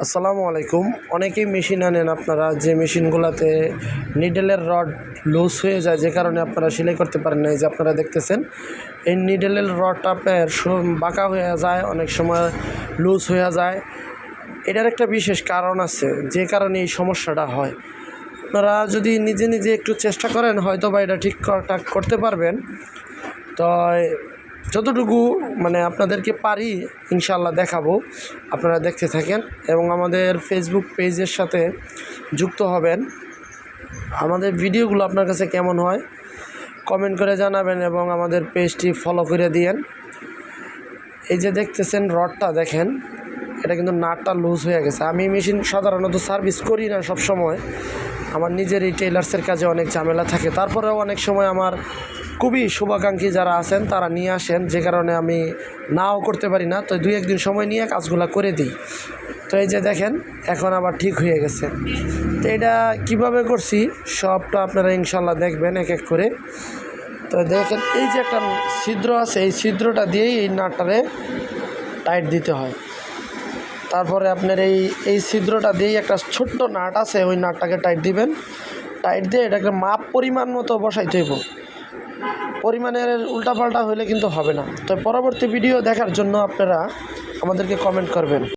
আসসালামু আলাইকুম। অনেকেই মেশিন আনেন আপনারা, যে মেশিনগুলোতে নিডেলের রড লুজ হয়ে যায়, যে কারণে আপনারা সেলাই করতে পারেন না। এই যে আপনারা দেখতেছেন, এই নিডেলের রডটা আপনার বাঁকা হয়ে যায়, অনেক সময় লুজ হয়ে যায়। এটার একটা বিশেষ কারণ আছে, যে কারণে এই সমস্যাটা হয়। আপনারা যদি নিজে নিজে একটু চেষ্টা করেন হয়তো বা এটা ঠিক করা- করতে পারবেন। তো যতটুকু মানে আপনাদেরকে পারি ইনশাল্লাহ দেখাবো, আপনারা দেখতে থাকেন এবং আমাদের ফেসবুক পেজের সাথে যুক্ত হবেন। আমাদের ভিডিওগুলো আপনার কাছে কেমন হয় কমেন্ট করে জানাবেন এবং আমাদের পেজটি ফলো করে দিয়েন। এই যে দেখতেছেন রডটা দেখেন, এটা কিন্তু নাটটা লুজ হয়ে গেছে। আমি মেশিন সাধারণত সার্ভিস করি না সব সময় আমার নিজের এই টেলার্সের কাজে অনেক ঝামেলা থাকে। তারপরেও অনেক সময় আমার খুবই শুভাকাঙ্ক্ষী যারা আছেন, তারা নিয়ে আসেন। যে কারণে আমি নাও করতে পারি না। তো দুই একদিন সময় নিয়ে কাজগুলো করে দিই। তো এই যে দেখেন, এখন আবার ঠিক হয়ে গেছে। তো এটা কীভাবে করছি, সবটা আপনারা ইনশাল্লাহ দেখবেন এক এক করে। তো দেখেন, এই যে একটা ছিদ্র আছে, এই ছিদ্রটা দিয়েই এই নাটটারে টাইট দিতে হয়। তারপরে আপনার এই এই ছিদ্রটা দিয়েই একটা ছোট্ট নাট আছে, ওই নাটটাকে টাইট দিবেন। টাইট দিয়ে এটাকে মাপ পরিমাণ মতো বসাইতে হইব। পরিমাণের উল্টাপাল্টা হলে কিন্তু হবে না। তো পরবর্তী ভিডিও দেখার জন্য আপনারা আমাদেরকে কমেন্ট করবেন।